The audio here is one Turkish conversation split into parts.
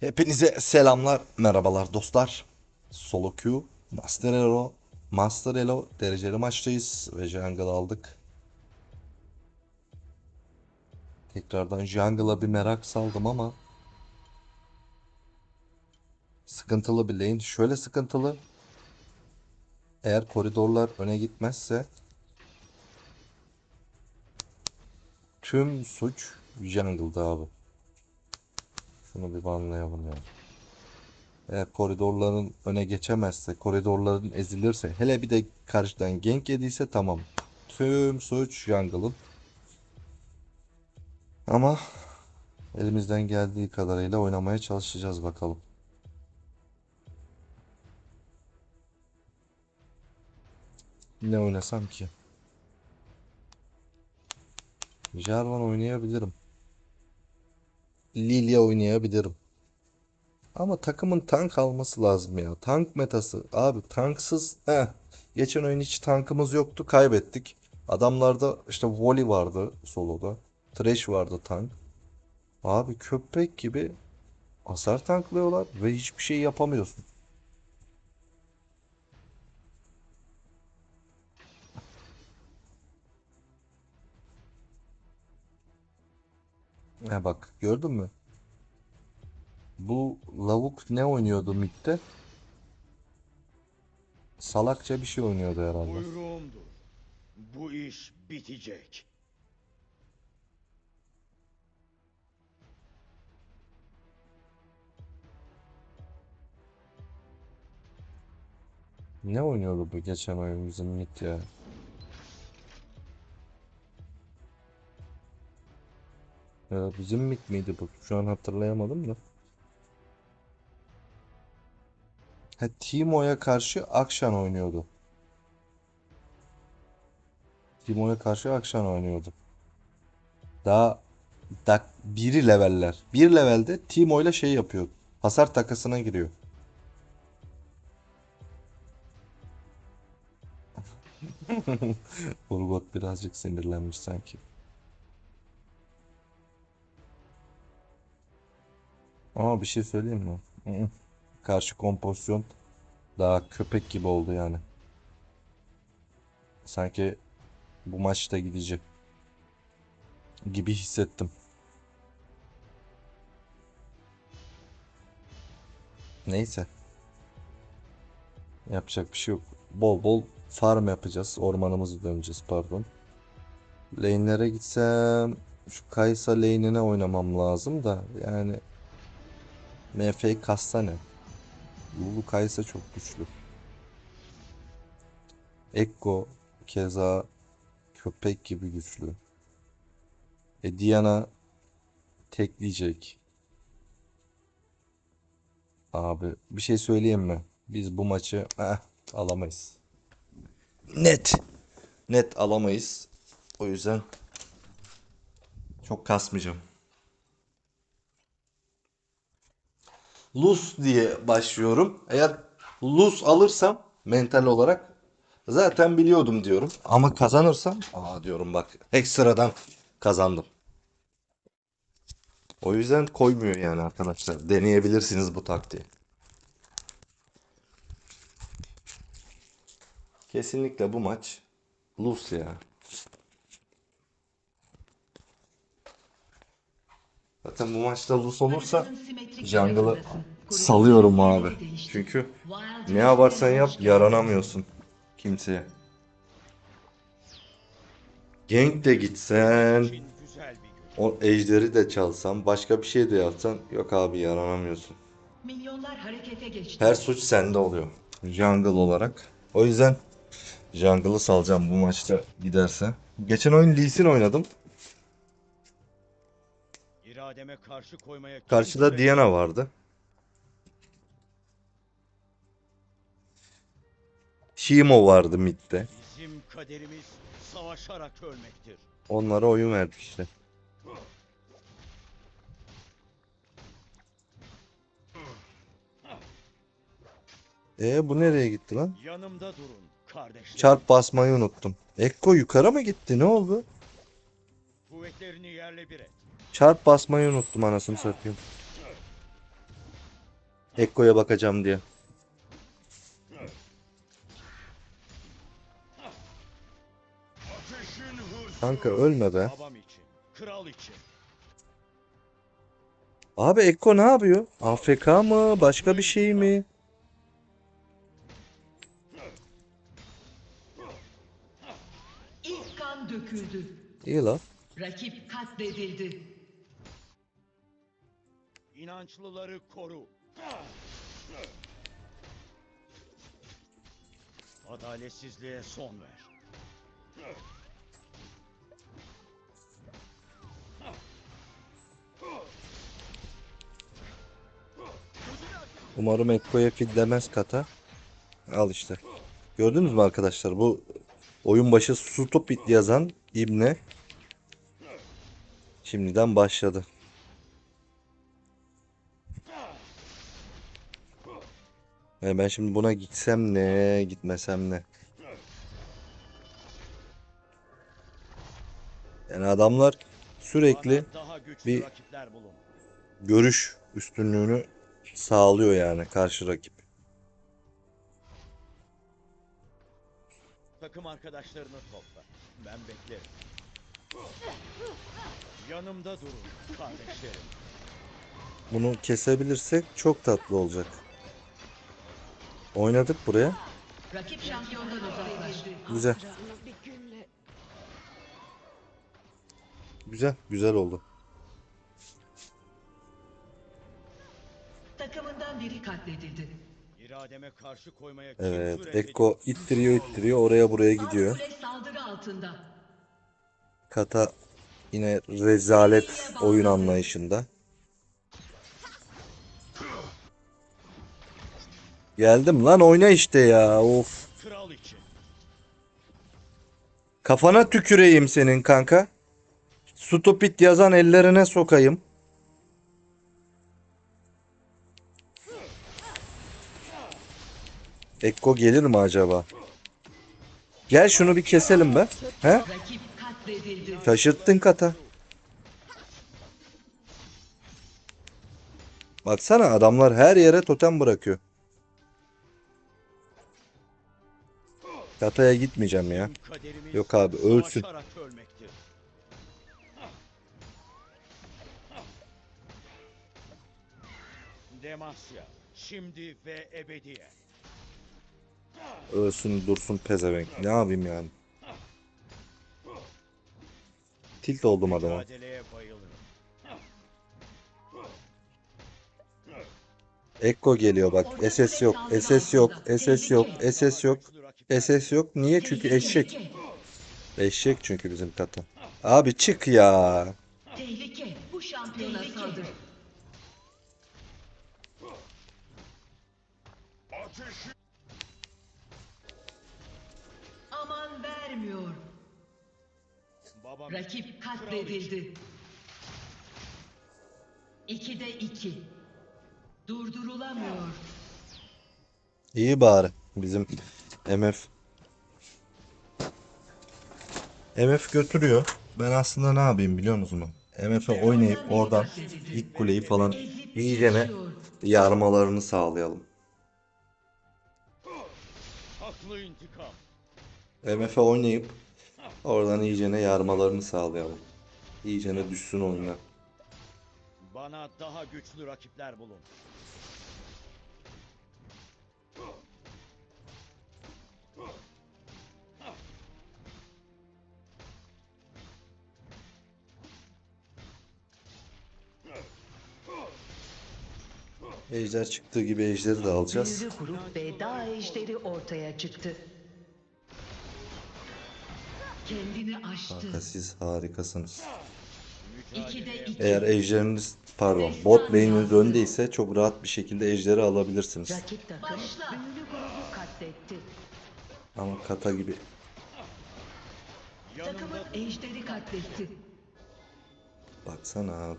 Hepinize selamlar, merhabalar dostlar. Solo Q, Master Elo, Master Elo dereceli maçtayız ve jungle aldık. Tekrardan jungle'a bir merak saldım ama sıkıntılı bir lane. Şöyle sıkıntılı. Eğer koridorlar öne gitmezse tüm suç jungle'da abi. Şunu bir banlayalım ya. Eğer koridorların öne geçemezse, koridorların ezilirse, hele bir de karşıdan gank yediyse tamam. Tüm suç jungle'ın. Ama elimizden geldiği kadarıyla oynamaya çalışacağız bakalım. Ne oynasam ki? Jarvan oynayabilirim. Lilia oynayabilirim. Ama takımın tank alması lazım ya. Tank metası. Abi tanksız. Heh. Geçen oyun hiç tankımız yoktu. Kaybettik. Adamlarda işte Voli vardı soloda. Thresh vardı tank. Abi köpek gibi hasar tanklıyorlar ve hiçbir şey yapamıyorsun. Ha bak gördün mü? Bu lavuk ne oynuyordu midde? Salakça bir şey oynuyordu herhalde. Buyruğumdur. Bu iş bitecek. Ne oynuyordu bu geçen oyun bizim mid ya? Ya bizim mid miydi bu? Şu an hatırlayamadım da. Ha, Timo'ya karşı Akşan oynuyordu. Timo'ya karşı Akşan oynuyordu. Daha dak biri leveller. Bir levelde Timo ile şey yapıyor. Hasar takasına giriyor. Urgot birazcık sinirlenmiş sanki. Ama bir şey söyleyeyim mi? Karşı kompozisyon daha köpek gibi oldu yani. Sanki bu maçta gidecek gibi hissettim. Neyse. Yapacak bir şey yok. Bol bol farm yapacağız. Ormanımızı döneceğiz pardon. Lane'lere gitsem şu Kaysa lane'ine oynamam lazım da yani MF kasta ne? Lulu Kaysa çok güçlü. Ekko keza köpek gibi güçlü. E Diana tekleyecek. Abi bir şey söyleyeyim mi? Biz bu maçı eh, alamayız. Net. Net alamayız. O yüzden çok kasmayacağım. Luz diye başlıyorum. Eğer luz alırsam mental olarak zaten biliyordum diyorum. Ama kazanırsam aa diyorum bak ekstradan kazandım. O yüzden koymuyor yani arkadaşlar. Deneyebilirsiniz bu taktiği. Kesinlikle bu maç luz ya. Zaten bu maçta luz olursa jungle'ı salıyorum abi. Çünkü ne yaparsan yap yaranamıyorsun kimseye. Gank de gitsen, o ejderi de çalsan, başka bir şey de yapsan yok abi yaranamıyorsun. Milyonlar harekete geçti. Her suç sende oluyor. Jungle olarak. O yüzden jungle'ı salacağım bu maçta giderse. Geçen oyun Lee Sin oynadım. İrademe karşı koymaya Karşıda Diana vardı. Shimo vardı midde. Bizim kaderimiz savaşarak ölmektir. Onlara oyun verdik işte. E bu nereye gitti lan? Yanımda durun kardeşlerim. Çarp basmayı unuttum. Ekko yukarı mı gitti? Ne oldu? Kuvvetlerini yerle bir et. Çarp basmayı unuttum anasını satayım. Ekko'ya bakacağım diye. Kanka ölme be. Abi Ekko ne yapıyor? AFK mı? Başka bir şey mi? İlk kan döküldü. İyi la. Rakip katledildi. İnançlıları koru. Adaletsizliğe son ver. Umarım Ekko'ya fidlemez kata. Al işte. Gördünüz mü arkadaşlar? Bu oyun başı stupid yazan İbne şimdiden başladı. Yani ben şimdi buna gitsem ne, gitmesem ne? Yani adamlar sürekli bir- görüş üstünlüğünü sağlıyor yani karşı rakip. Takım arkadaşlarını topla. Ben beklerim. Yanımda durun kardeşlerim. Bunu kesebilirsek çok tatlı olacak. Oynadık buraya. Rakip şampiyondan uzaklaştı. Güzel. Güzel, güzel oldu. Takımından biri katledildi. İrademe karşı koymaya kim Evet, cüret Ekko ittiriyor ittiriyor oraya buraya gidiyor. kule saldırı altında. Kata yine rezalet oyun anlayışında. Geldim lan oyna işte ya. Of. Kral için. Kafana tüküreyim senin kanka. Stupid yazan ellerine sokayım. Ekko gelir mi acaba? Gel şunu bir keselim be. He? Şaşırttın kata. Baksana adamlar her yere totem bırakıyor. Kataya gitmeyeceğim ya. Yok abi, ölsün. Demasya, şimdi ve ebediyen. Ölsün dursun pezevenk. Ne yapayım yani? Tilt oldum adama. Ekko geliyor bak. SS yok. SS yok. SS yok. SS yok. SS yok. Niye? Çünkü eşek. Eşek çünkü bizim kata. Abi çık ya. Tehlike. Bu şampiyona saldır. Aman vermiyor. Babam Rakip katledildi. İkide iki. Durdurulamıyor. İyi bari. Bizim MF. MF götürüyor. Ben aslında ne yapayım biliyor musunuz? MF'e oynayıp oradan ilk kuleyi falan iyicene yarmalarını sağlayalım. MF'e oynayıp oradan iyicene yarmalarını sağlayalım. İyicene düşsün oyuna. Bana daha güçlü rakipler bulun. Ejder çıktığı gibi ejderi de alacağız. Büyülü grup ve dağ ejderi ortaya çıktı. Kendini aştı. Kanka siz harikasınız. İkide iki. Eğer ejderiniz pardon bot lane'iniz öndeyse çok rahat bir şekilde ejderi alabilirsiniz. Rakip takım Başla. büyülü grubu katletti. Ama kata gibi Takımın ejderi katletti. baksana abi.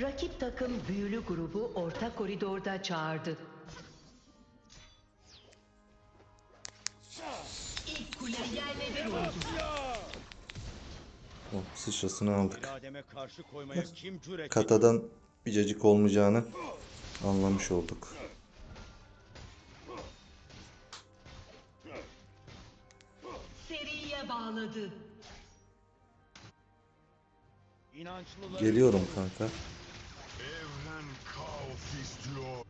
Rakip takım büyülü grubu orta koridorda çağırdı. İlk kule yerle bir oldu. Oh, sıçrasını aldık. İrademe karşı koymaya kim cüret Katadan bir cacık olmayacağını anlamış olduk. Seriye bağladı. Geliyorum kanka. Kaos istiyor.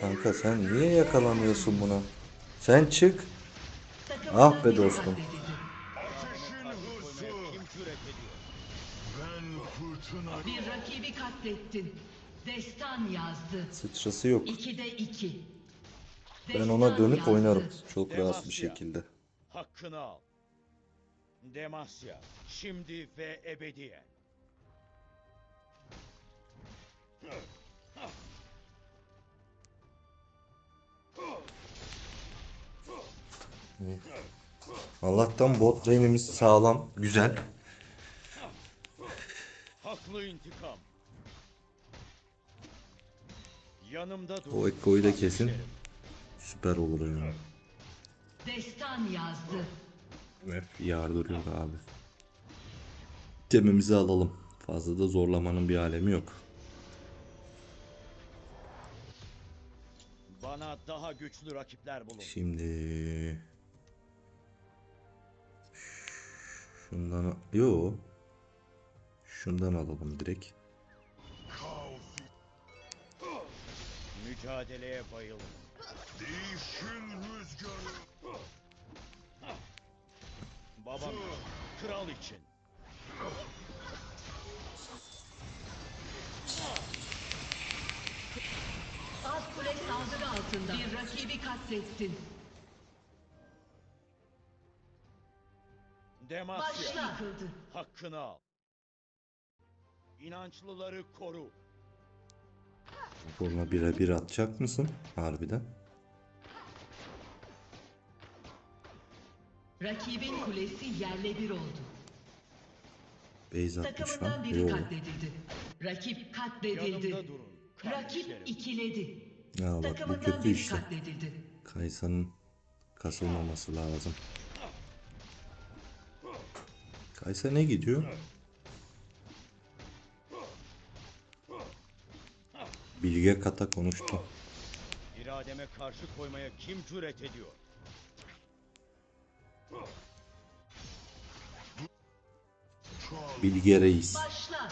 Kanka sen niye yakalamıyorsun buna? Sen çık. Ah be dostum. Bir rakibi katlettin. Destan yazdı. Sıçrası yok. 2'de 2. Ben ona dönüp oynarım. Çok rahat bir şekilde. Hakkını al. Demasya, şimdi ve ebediyen. Allah'tan bot lane'imiz sağlam. Güzel. Haklı intikam. Yanımda dur. O Ekko'yu da kesin. Süper olur yani. Destan yazdı. Hep yardırıyor abi. Temimizi alalım. Fazla da zorlamanın bir alemi yok. Bana daha güçlü rakipler bulun. Şimdi şundan yo şundan alalım direkt. Mücadeleye bayılın. değişim rüzgarı. Babam, kral için. Alt kule saldırı altında. Bir rakibi katlettin. Demasya, Başla. Yıkıldı. hakkını al. İnançlıları koru. Buna birebir atacak mısın? Harbiden. Rakibin kulesi yerle bir oldu. Atmış Takımından biri Yo. katledildi. Rakip katledildi. Rakip ikiledi. Ya bak bu Takımından kötü biri işte. katledildi. Kaysanın kasılmaması lazım. Kaysa ne gidiyor? Bilge kata konuştu. İrademe karşı koymaya kim cüret ediyor? Bilge reis. Başla.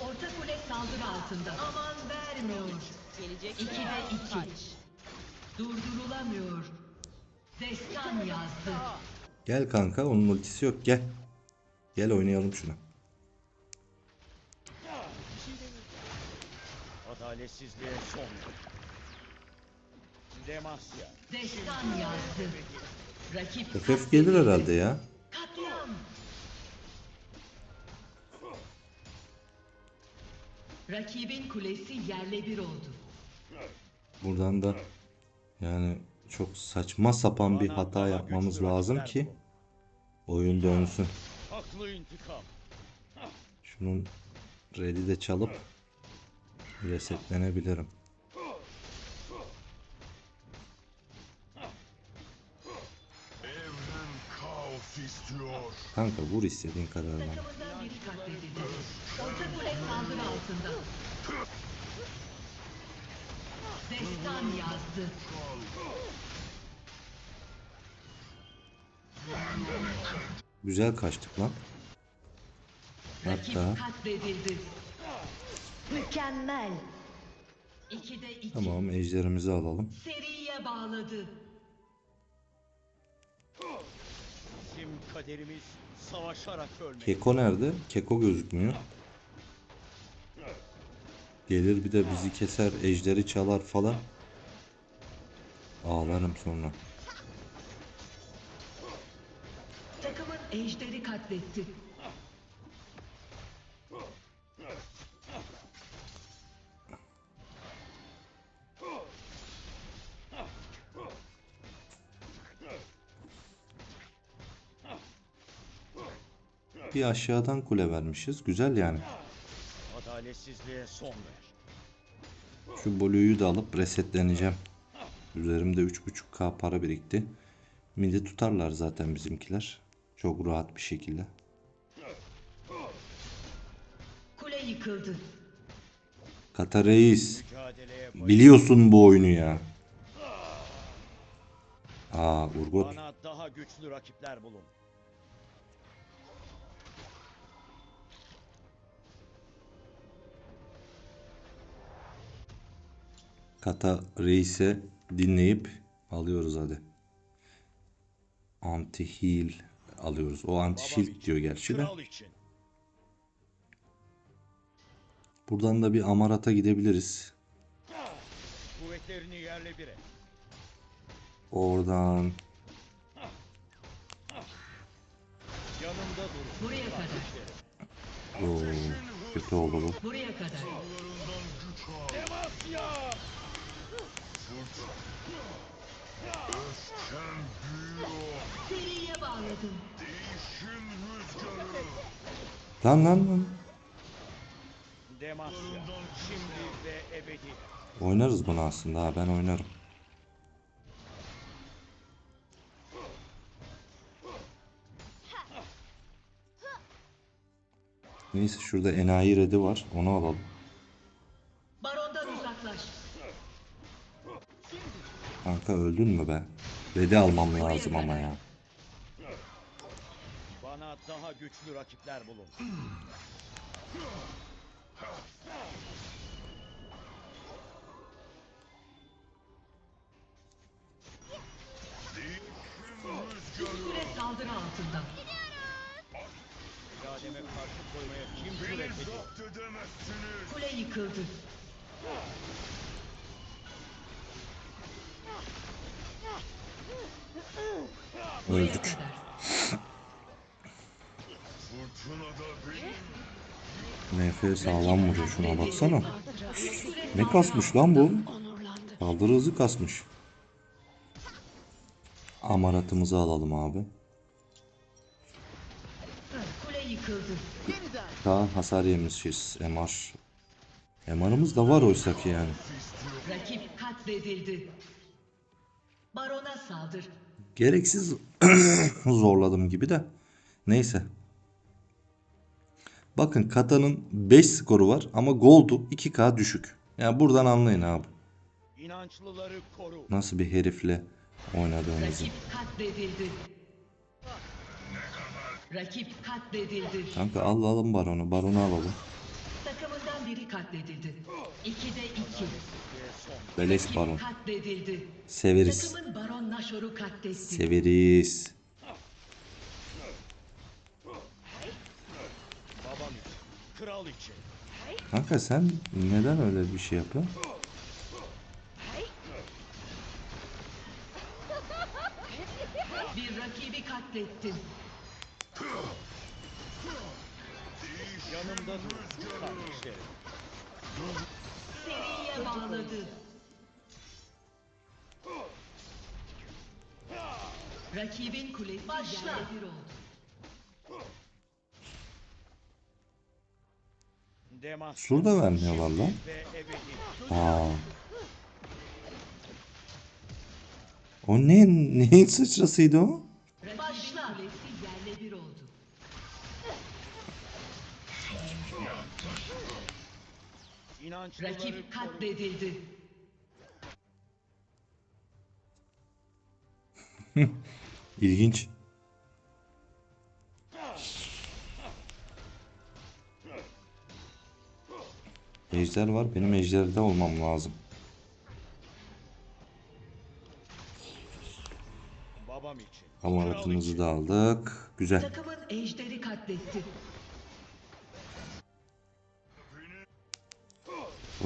Orta kule saldırı altında. Aman vermiyor. Gelecek 2'de 2. Durdurulamıyor. Destan yazdı. Gel kanka onun ultisi yok gel. Gel oynayalım şunu. Adaletsizliğe son. Demasya, Destan yazdı. Rakip FF gelir herhalde ya. Katliam. Rakibin kulesi yerle bir oldu. Buradan da yani çok saçma sapan bir hata yapmamız lazım ki oyun dönsün. Haklı intikam. Şunun red'i de çalıp resetlenebilirim. Evren kaos istiyor. Kanka vur istediğin kadar altında. Destan yazdı. Güzel kaçtık lan. Hatta katledildi. Mükemmel. 2'de 2. tamam ejderimizi alalım. Seriye bağladı. Bizim kaderimiz savaşarak ölmek. Keko nerede? Keko gözükmüyor. Gelir bir de bizi keser, ejderi çalar falan. Ağlarım sonra. Takımın ejderi katletti. Bir aşağıdan kule vermişiz. Güzel yani. Adaletsizliğe son ver. Şu Blue'yu da alıp resetleneceğim. Üzerimde 3.5k para birikti. Midi tutarlar zaten bizimkiler. Çok rahat bir şekilde. Kule yıkıldı. Kata Reis. Biliyorsun bu oyunu ya. Aa Urgot. Bana daha güçlü rakipler bulun. Kata Reis'e dinleyip alıyoruz hadi. Anti heal alıyoruz. O anti shield diyor gerçi de. Buradan da bir Amarat'a gidebiliriz. Oradan Yanımda dur. Buraya kadar. Oo, kötü oldu bu. Buraya kadar. Demasya! Öfken büyüyor. Seriye bağladım. Değişim rüzgarı. Lan lan lan. Demasya. Şimdi ve ebedi. Oynarız bunu aslında ha ben oynarım. Neyse şurada enayi redi var onu alalım. Kanka öldün mü be? Redi almam lazım ama ya. Bana daha güçlü rakipler bulun. Kule saldırı altında. İrademe karşı koymaya kim cüret Beni ediyor? zapt edemezsiniz. Kule yıkıldı. Öldük. NF sağlam vuruyor şuna baksana. Ne kasmış lan bu? Saldırı hızı kasmış. Amaratımızı alalım abi. Daha hasar yemişiz MR. MR'ımız da var oysa ki yani. Rakip katledildi. Barona saldır. Gereksiz zorladım gibi de. Neyse. Bakın Kata'nın 5 skoru var ama Gold'u 2K düşük. Yani buradan anlayın abi. İnançlıları koru. Nasıl bir herifle oynadığımızı. Rakip katledildi. Rakip katledildi. Kanka alalım baronu. Baronu alalım. Takımından biri katledildi. İkide iki. Beleş baron. Severiz. Takımın Baron Nashor'u katletti. Severiz. Kanka sen neden öyle bir şey yapıyorsun? Bir rakibi katlettin. Yanımda dur. Seriye bağladı. Rakibin kulesi Başla. yerle bir oldu. Sur da vermiyorlar lan. Ve ebedi. Aa. O ne? Neyin sıçrasıydı o? Başla. kulesi yerle bir oldu. İnançlıları Rakip koru. katledildi. İlginç. Ejder var. Benim ejderde olmam lazım. Babam için. Amaratımızı da aldık. Güzel. Takımın ejderi katletti.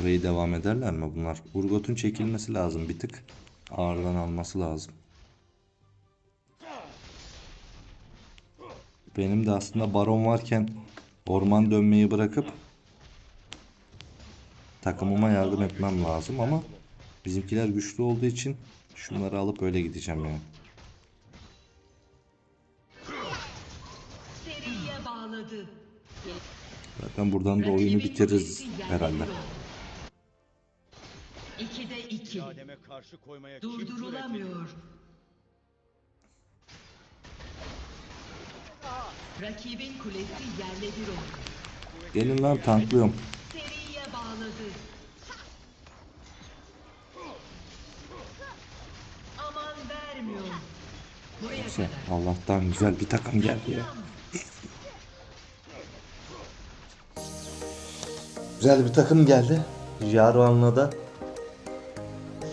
Orayı devam ederler mi bunlar? Urgot'un çekilmesi lazım bir tık. Ağırdan alması lazım. Benim de aslında baron varken orman dönmeyi bırakıp takımıma yardım etmem lazım ama bizimkiler güçlü olduğu için şunları alıp öyle gideceğim yani. Seriye bağladı. Zaten buradan da oyunu bitiririz herhalde. İkide iki. İrademe Rakibin kulesi yerle bir oldu. Gelin lan tanklıyorum. Seriye bağladı. Aman vermiyor. Buraya Neyse, kadar. Allah'tan güzel bir takım geldi ya. Güzel bir takım geldi. Jarvan'la da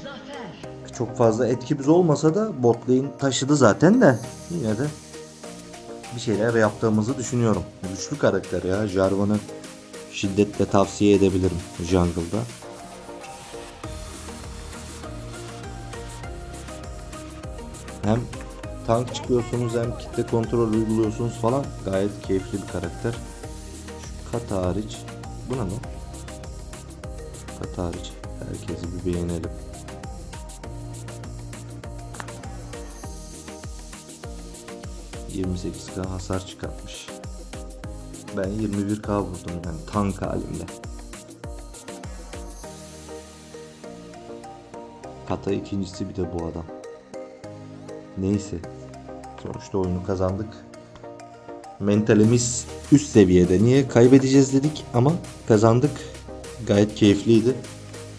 Zafer. çok fazla etkimiz olmasa da bot lane taşıdı zaten de yine de bir şeyler yaptığımızı düşünüyorum. Güçlü karakter ya. Jarvan'ı şiddetle tavsiye edebilirim jungle'da. Hem tank çıkıyorsunuz hem kitle kontrol uyguluyorsunuz falan. Gayet keyifli bir karakter. Şu kat hariç. Bu ne lan? Kat hariç. Herkesi bir beğenelim. ...28k hasar çıkartmış. Ben 21k vurdum yani tank halimde. Kata ikincisi bir de bu adam. Neyse. Sonuçta oyunu kazandık. Mentalimiz üst seviyede. Niye? Kaybedeceğiz dedik ama kazandık. Gayet keyifliydi.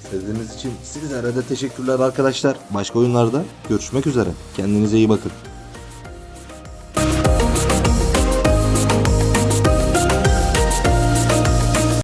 İzlediğiniz için sizlere de teşekkürler arkadaşlar. Başka oyunlarda görüşmek üzere. Kendinize iyi bakın.